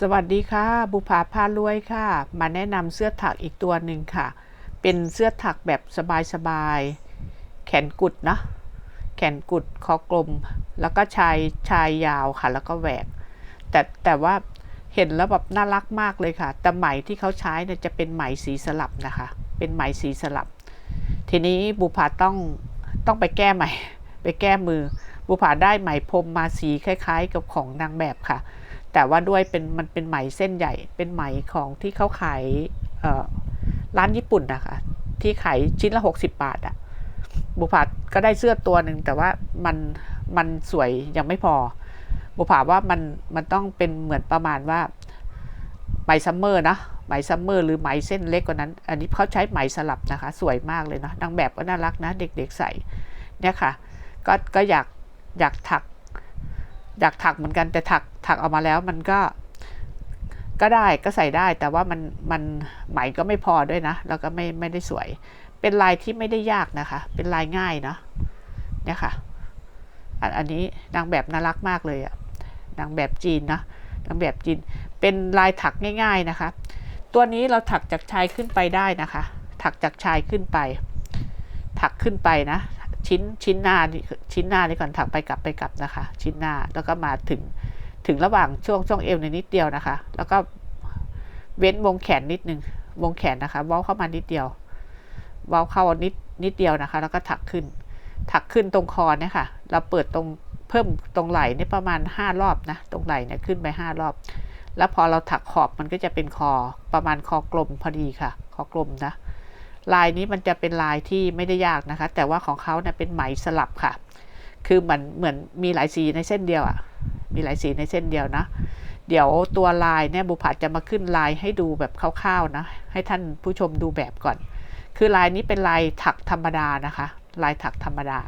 สวัสดีค่ะ บุภาพารวยค่ะ มาแนะนำเสื้อถักอีกตัวหนึ่งค่ะ เป็นเสื้อถักแบบสบายๆ แขนกุดนะแขนกุดคอกลม แล้วก็ชายชายยาวค่ะ แล้วก็แหวก แต่แต่ว่าเห็นแล้วแบบน่ารักมากเลยค่ะ แต่ไหมที่เขาใช้เนี่ยจะเป็นไหมสีสลับนะคะ เป็นไหมสีสลับ ทีนี้บุภาต้องต้องไปแก้ใหม่ ไปแก้มือ บุภาได้ไหมพรมมาสีคล้าย ๆ กับของนางแบบค่ะ แต่ว่าด้วยเป็นมันเป็นไหมเส้นใหญ่ เป็นไหมของที่เขาขายร้านญี่ปุ่นนะคะที่ขายชิ้นละ 60 บาทอะบุภาก็ได้เสื้อตัวหนึ่งแต่ว่ามันมันสวยยังไม่พอ บุภาว่ามันมันต้องเป็นเหมือนประมาณว่าไหมซัมเมอร์นะไหมซัมเมอร์หรือไหมเส้นเล็กกว่านั้น อันนี้เขาใช้ไหมสลับนะคะ สวยมากเลยเนาะนางแบบก็น่ารักนะ เด็กๆใส่เนี่ยค่ะ ก็ก็อยากอยากถัก อยากถักเหมือนกันแต่ถักถักออกมาแล้วมันก็ ก็ได้ก็ใส่ได้ แต่ว่ามันมันไหมก็ไม่พอด้วยนะ แล้วก็ไม่ไม่ได้สวย เป็นลายที่ไม่ได้ยากนะคะ เป็นลายง่ายเนาะเนี่ยค่ะอันอันนี้นางแบบน่ารักมากเลยอะนางแบบจีนนะนางแบบจีนเป็นลายถักง่าย ๆนะคะ ตัวนี้เราถักจากชายขึ้นไปได้นะคะ ถักจากชายขึ้นไป ถักขึ้นไปนะ ชิ้นชิ้นหน้านี่ชิ้นหน้านี่ก่อนถักไปกลับไปกลับนะคะ ชิ้นหน้าแล้วก็มาถึงถึงระหว่างช่วงช่วงเอวในนิดเดียวนะคะ แล้วก็เว้นวงแขนนิดนึงวงแขนนะคะเว้าเข้ามานิดเดียวเว้าเข้านิดนิดเดียวนะคะ แล้วก็ถักขึ้น ถักขึ้นตรงคอเนี่ยค่ะ เราเปิดตรงเพิ่มตรงไหล่นี่ประมาณ 5 รอบนะ ตรงไหล่เนี่ยขึ้นไป 5 รอบ แล้วพอเราถักขอบมันก็จะเป็นคอประมาณคอกลมพอดีค่ะ คอกลมนะ ลายนี้มันจะเป็นลายที่ไม่ได้ยากนะคะ แต่ว่าของเขาเนี่ยเป็นไหมสลับค่ะ คือเหมือนเหมือนมีหลายสีในเส้นเดียวอะ่ะ มีหลายสีในเส้นเดียวนะ เดี๋ยวตัวลายเนี่ยบุผัดจะมาขึ้นลายให้ดูแบบคร่าวๆนะ ให้ท่านผู้ชมดูแบบก่อน คือลายนี้เป็นลายถักธรรมดานะคะ ลายถักธรรมดา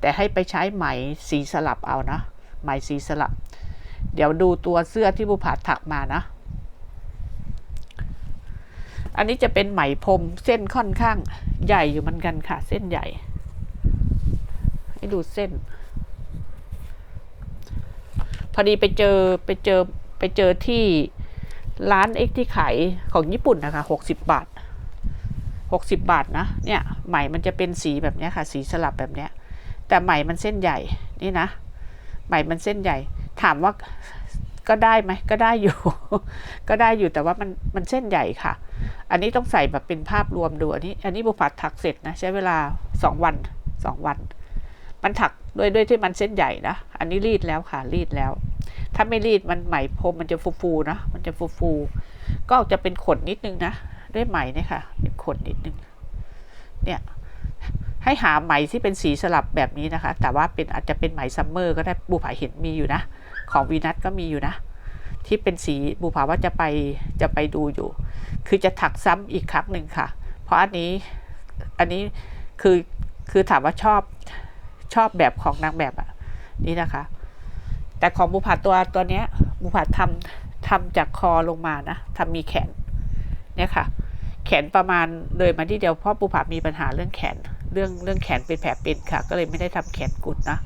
แต่ให้ไปใช้ไหมสีสลับเอานะ ไหมสีสลับ เดี๋ยวดูตัวเสื้อที่บุผัดถักมานะ อันนี้จะเป็นไหมพรมเส้นค่อนข้างใหญ่อยู่เหมือนกันค่ะ เส้นใหญ่ ให้ดูเส้น พอดีไปเจอไปเจอไปเจอที่ร้านเอ็กที่ขายของญี่ปุ่นนะคะหกสิบบาทหกสิบบาทนะเนี่ยไหมมันจะเป็นสีแบบนี้ค่ะ สีสลับแบบเนี้ย แต่ไหมมันเส้นใหญ่นี่นะไหมมันเส้นใหญ่ ถามว่า ก็ได้ไหมก็ได้อยู่ ก็ได้อยู่แต่ว่ามันมันเส้นใหญ่ค่ะ อันนี้ต้องใส่แบบเป็นภาพรวมดูอันนี้ อันนี้บุผัดถักเสร็จนะ ใช้เวลาสองวันสองวัน มันถักด้วยด้วยที่มันเส้นใหญ่นะอันนี้รีดแล้วค่ะรีดแล้ว ถ้าไม่รีดมันไหมพรมมันจะฟูฟูๆนะมันจะฟูฟูๆก็จะเป็นขนนิดนึงนะด้วยไหมเนี่ยค่ะเป็นขนนิดนึงเนี่ยให้หาไหมที่เป็นสีสลับแบบนี้นะคะ แต่ว่าเป็นอาจจะเป็นไหมซัมเมอร์ก็ได้บูผาเห็นมีอยู่นะ ของวีนัทก็มีอยู่นะ ที่เป็นสีบูผาว่าจะไปจะไปดูอยู่ คือจะถักซ้ำอีกครั้งหนึ่งค่ะ เพราะอันนี้อันนี้คือคือถามว่าชอบชอบแบบของนางแบบอะนี่นะคะ แต่ของบุผัดตัวตัวเนี้ยบุผัดทำทำจากคอลงมานะทำมีแขนเนี่ยค่ะ แขนประมาณเลยมาที่เดียวเพราะบุผัดมีปัญหาเรื่องแขน เรื่องเรื่องแขนเป็นแผลเป็นค่ะ ก็เลยไม่ได้ทำแขนกุดนะ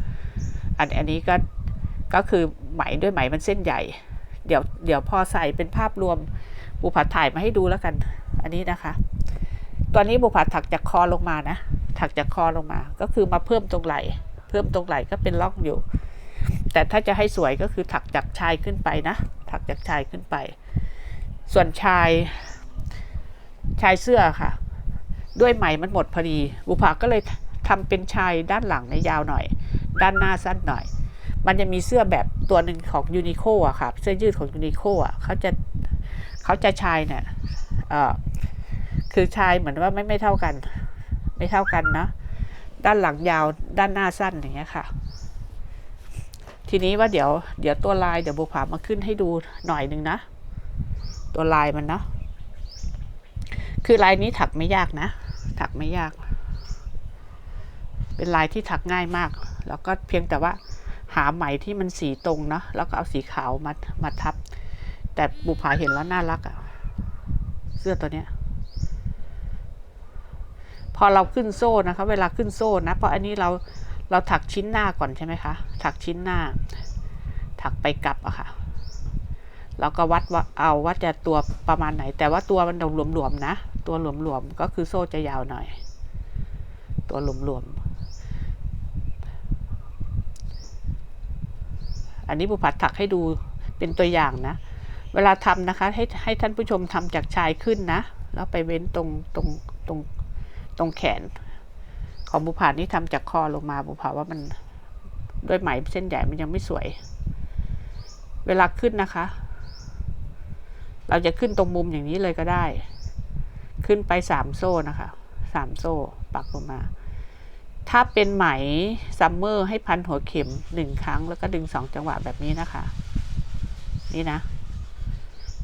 อันอันนี้ก็ก็คือ ไหมด้วยไหมมันเส้นใหญ่ เดี๋ยวเดี๋ยวพอใส่เป็นภาพรวมบุผัดถ่ายมาให้ดูแล้วกัน อันนี้นะคะ ตอนนี้บุผัดถักจากคอลงมานะ ถักจากคอลงมา ก็คือมาเพิ่มตรงไหล่ เพิ่มตรงไหล่ก็เป็นร่องอยู่ แต่ถ้าจะให้สวยก็คือถักจากชายขึ้นไปนะ ถักจากชายขึ้นไป ส่วนชายชายเสื้อค่ะ ด้วยไหมมันหมดพอดี บุภาก็เลยทำเป็นชายด้านหลังในยาวหน่อย ด้านหน้าสั้นหน่อย มันจะมีเสื้อแบบตัวหนึ่งของยูนิโคอะค่ะเสื้อยืดของยูนิโคอะเขาจะเขาจะชายเนี่ยเออคือชายเหมือนว่าไม่ไม่เท่ากัน ไม่เท่ากันนะด้านหลังยาวด้านหน้าสั้นอย่างเงี้ยค่ะ ทีนี้ว่าเดี๋ยว เดี๋ยวตัวลายเดี๋ยวบุผามาขึ้นให้ดูหน่อยหนึ่งนะ ตัวลายมันเนาะคือลายนี้ถักไม่ยากนะ ถักไม่ยาก เป็นลายที่ถักง่ายมาก แล้วก็เพียงแต่ว่า หาไหมที่มันสีตรงเนาะแล้วก็เอาสีขาวมามาทับ แต่บุผาเห็นแล้วน่ารักอะเสื้อตัวเนี้ย พอเราขึ้นโซ่นะคะ เวลาขึ้นโซ่นะเพราะอันนี้เราเราถักชิ้นหน้าก่อนใช่ไหมคะ ถักชิ้นหน้า ถักไปกลับอะค่ะเราก็วัดว่าเอาว่าจะตัวประมาณไหน แต่ว่าตัวมันหลวมๆนะ ตัวหลวมๆก็คือโซ่จะยาวหน่อย ตัวหลวมๆ อันนี้บุพัดถักให้ดูเป็นตัวอย่างนะ เวลาทำนะคะให้ให้ท่านผู้ชมทำจากชายขึ้นนะ แล้วไปเว้นตรงตรงตรงตรงแขน ของบุผานี่ทำจากคอลงมาบุผาว่ามันด้วยไหมเส้นใหญ่มันยังไม่สวย เวลาขึ้นนะคะ เราจะขึ้นตรงมุมอย่างนี้เลยก็ได้ ขึ้นไปสามโซ่นะคะสามโซ่ปักลงมา ถ้าเป็นไหมซัมเมอร์ให้พันหัวเข็มหนึ่งครั้งแล้วก็ดึงสองจังหวะแบบนี้นะคะ นี่นะ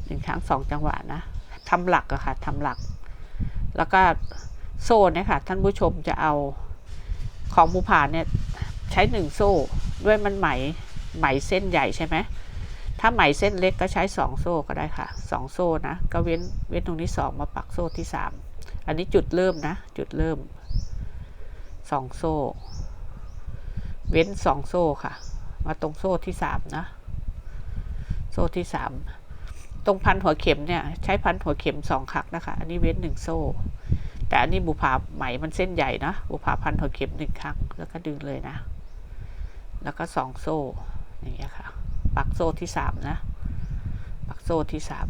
หนึ่งครั้งสองจังหวะนะทำหลักอะค่ะทำหลัก แล้วก็โซ่เนี่ยค่ะ ท่านผู้ชมจะเอาของบูผาเนี่ยใช้หนึ่งโซ่ด้วยมันไหมไหมเส้นใหญ่ใช่ไหมถ้าไหมเส้นเล็กก็ใช้สองโซ่ก็ได้ค่ะสองโซ่นะก็เว้นเว้นตรงนี้สองมาปักโซ่ที่สามอันนี้จุดเริ่มนะ จุดเริ่ม สองโซ่ เว้นสองโซ่ค่ะ มาตรงโซ่ที่สามนะ โซ่ที่สามตรงพันหัวเข็มเนี่ย ใช้พันหัวเข็มสองครั้งนะคะ อันนี้เว้นหนึ่งโซ่ แต่อันนี้บุพาไหมมันเส้นใหญ่นะ บุพาพันหัวเข็มหนึ่งครั้ง แล้วก็ดึงเลยนะ แล้วก็สองโซ่ อย่างเงี้ยค่ะ ปักโซ่ที่สามนะ ปักโซ่ที่สาม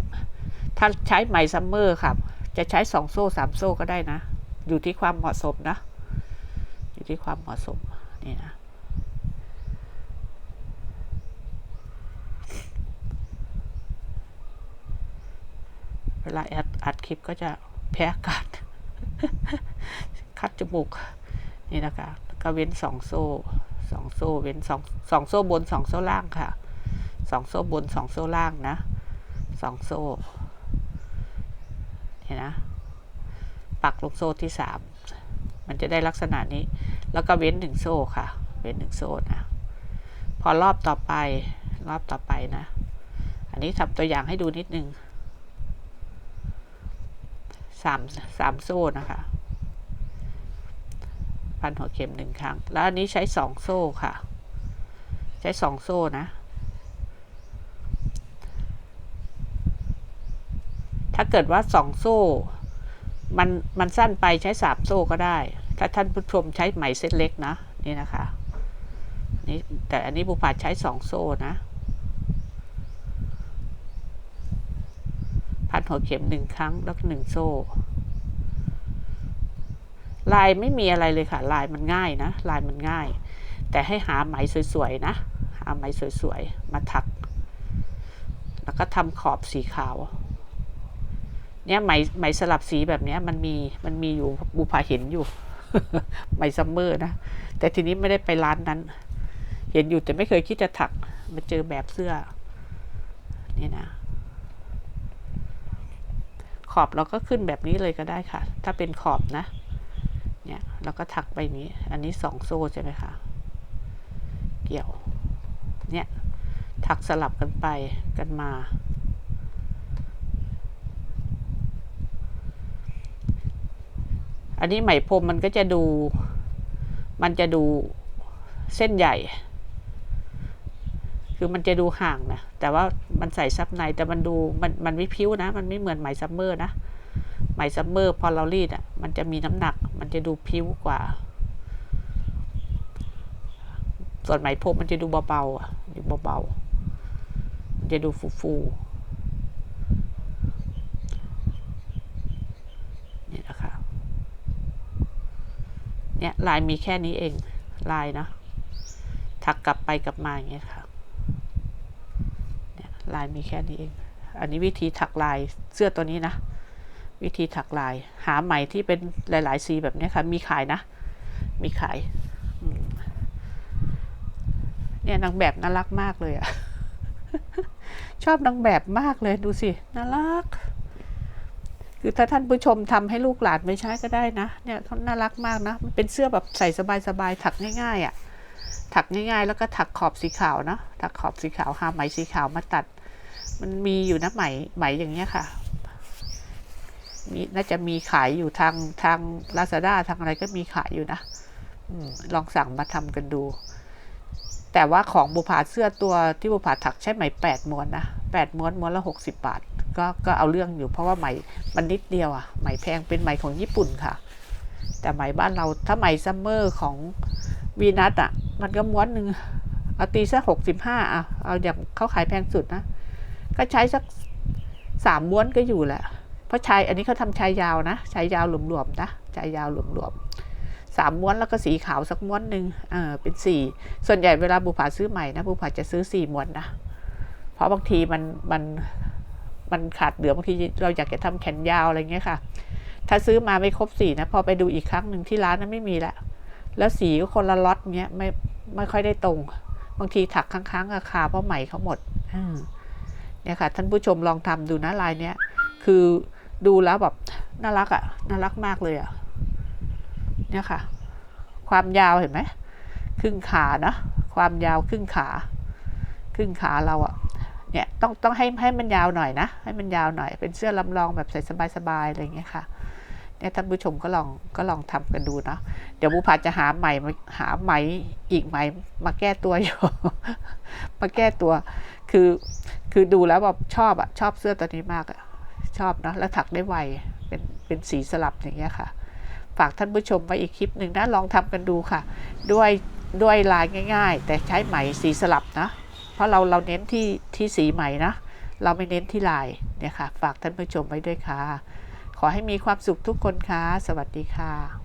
ถ้าใช้ไหมซัมเมอร์ครับจะใช้สองโซ่สามโซ่ก็ได้นะ อยู่ที่ความเหมาะสมนะ อยู่ที่ความเหมาะสมนี่นะเวลาอัดอัดคลิปก็จะแพ้อากาศ คัดจมูก นี่นะคะก็เว้นสองโซ่สองโซ่เว้นสองสองโซ่บนสองโซ่ล่างค่ะสองโซ่บนสองโซ่ล่างนะสองโซ่ เห็นนะ ปักลงโซ่ที่สาม มันจะได้ลักษณะนี้ แล้วก็เว้นหนึ่งโซ่ค่ะ เว้นหนึ่งโซ่นะ พอรอบต่อไปรอบต่อไปนะ อันนี้ทำตัวอย่างให้ดูนิดนึงสามสามโซ่นะคะพันหัวเข็มหนึ่งครั้ง แล้วอันนี้ใช้สองโซ่ค่ะ ใช้สองโซ่นะ ถ้าเกิดว่าสองโซ่ มันมันสั้นไปใช้สามโซ่ก็ได้ ถ้าท่านผู้ชมใช้ไหมเส้นเล็กนะนี่นะคะนี่แต่อันนี้บุปผาใช้สองโซ่นะพันหัวเข็มหนึ่งครั้งแล้วหนึ่งโซ่ ลายไม่มีอะไรเลยค่ะ ลายมันง่ายนะ ลายมันง่าย แต่ให้หาไหมสวยๆนะ หาไหมสวยๆ มาถัก แล้วก็ทำขอบสีขาว เนี่ยไหมไหมสลับสีแบบเนี้ยมันมีมันมีอยู่บูพาเห็นอยู่ ไหมซัมเมอร์นะ แต่ทีนี้ไม่ได้ไปร้านนั้น เห็นอยู่แต่ไม่เคยคิดจะถักมาเจอแบบเสื้อนี่นะ ขอบเราก็ขึ้นแบบนี้เลยก็ได้ค่ะ ถ้าเป็นขอบนะ เนี่ยเราก็ถักไปนี้ อันนี้สองโซ่ใช่ไหมคะ เกี่ยว เนี่ย ถักสลับกันไปกันมา อันนี้ไหมพรมมันก็จะดู มันจะดูเส้นใหญ่ คือมันจะดูห่างนะ แต่ว่ามันใส่ซับในแต่มันดูมันมันไม่พิ้วนะ มันไม่เหมือนไหมซัมเมอร์นะ ไหมซัมเมอร์พอเรารีดอะ มันจะมีน้ำหนัก มันจะดูพิ้วกว่า ส่วนไหมพรมมันจะดูเบาๆอะอยู่เบาๆมันจะดูฟูๆนี่นะคะ เนี่ยลายมีแค่นี้เองลายนะถักกลับไปกลับมาอย่างเงี้ยค่ะเนี่ยลายมีแค่นี้เอง อันนี้วิธีถักลายเสื้อตัวนี้นะ วิธีถักลาย หาไหมที่เป็นหลาย ๆ สีแบบนี้ค่ะ มีขายนะ มีขายเนี่ยนางแบบน่ารักมากเลยอะชอบนางแบบมากเลยดูสิน่ารัก คือถ้าท่านผู้ชมทำให้ลูกหลานไม่ใช้ก็ได้นะ เนี่ยเขาน่ารักมากนะมันเป็นเสื้อแบบใส่สบายๆถักง่าย ๆอะ่ะถักง่ายๆ แล้วก็ถักขอบสีขาวเนาะถักขอบสีขาวหาไหมสีขาวมาตัด มันมีอยู่นะไหมไหมอย่างเงี้ยค่ะมีน่าจะมีขายอยู่ทางทางลาซาด้าทางอะไรก็มีขายอยู่นะอลองสั่งมาทำกันดู แต่ว่าของบุผาเสื้อตัวที่บุผาถักใช้ไหมแปดม้วนนะแปดม้วนม้วนละหกสิบบาท ก็ก็เอาเรื่องอยู่เพราะว่าไหมมันนิดเดียวอะไหมแพงเป็นไหมของญี่ปุ่นค่ะ แต่ไหมบ้านเราถ้าไหมซัมเมอร์ของวีนัสอะมันก็ม้วนหนึ่งเอาตีสักหกสิบห้าอะเอาอย่างเขาขายแพงสุดนะ ก็ใช้สักสามม้วนก็อยู่แหละ เพราะชายอันนี้เขาทำชายยาวนะชายยาวหลวมๆนะชายยาวหลวมๆสามม้วนแล้วก็สีขาวสักม้วนหนึ่งเออเป็นสี่ส่วนใหญ่เวลาบุผาซื้อใหม่นะบุผาจะซื้อสี่ม้วนนะเพราะบางทีมันมัน มันขาดเหลือบางทีเราอยากจะทำแขนยาวอะไรเงี้ยค่ะ ถ้าซื้อมาไม่ครบสีนะพอไปดูอีกครั้งหนึ่งที่ร้านนั้นไม่มีละแล้วสีก็คนละล็อตเงี้ยไม่ไม่ค่อยได้ตรง บางทีถักค้างๆราคาเพราะไหมเขาหมดอืมเนี่ยค่ะ ท่านผู้ชมลองทำดูนะลายเนี้ยคือดูแล้วแบบน่ารักอะ่ะน่ารักมากเลยอะ่ะเนี่ยค่ะ ความยาวเห็นไหมครึ่งขานะความยาวครึ่งขา ครึ่งขาเราอะ่ะ เนี่ยต้องต้องให้ให้มันยาวหน่อยนะ ให้มันยาวหน่อย เป็นเสื้อลำลองแบบใส่สบายๆอะไรอย่างเงี้ยค่ะเนี่ยท่านผู้ชมก็ลองก็ลองทำกันดูเนาะเดี๋ยวบูพาจะหาใหม่หาไหมอีกไหมมาแก้ตัวอยู่ มาแก้ตัว คือคือดูแล้วแบบชอบอะชอบเสื้อตัวนี้มากอะชอบเนอะแล้วถักได้ไวเป็นเป็นสีสลับอย่างเงี้ยค่ะ ฝากท่านผู้ชมไว้อีกคลิปหนึ่งนะลองทำกันดูค่ะ ด้วยด้วยลายง่าย ๆ แต่ใช้ไหมสีสลับนะ เพราะเราเราเน้นที่ที่สีใหม่นะ เราไม่เน้นที่ลายเนี่ยค่ะ ฝากท่านผู้ชมไว้ด้วยค่ะ ขอให้มีความสุขทุกคนค่ะ สวัสดีค่ะ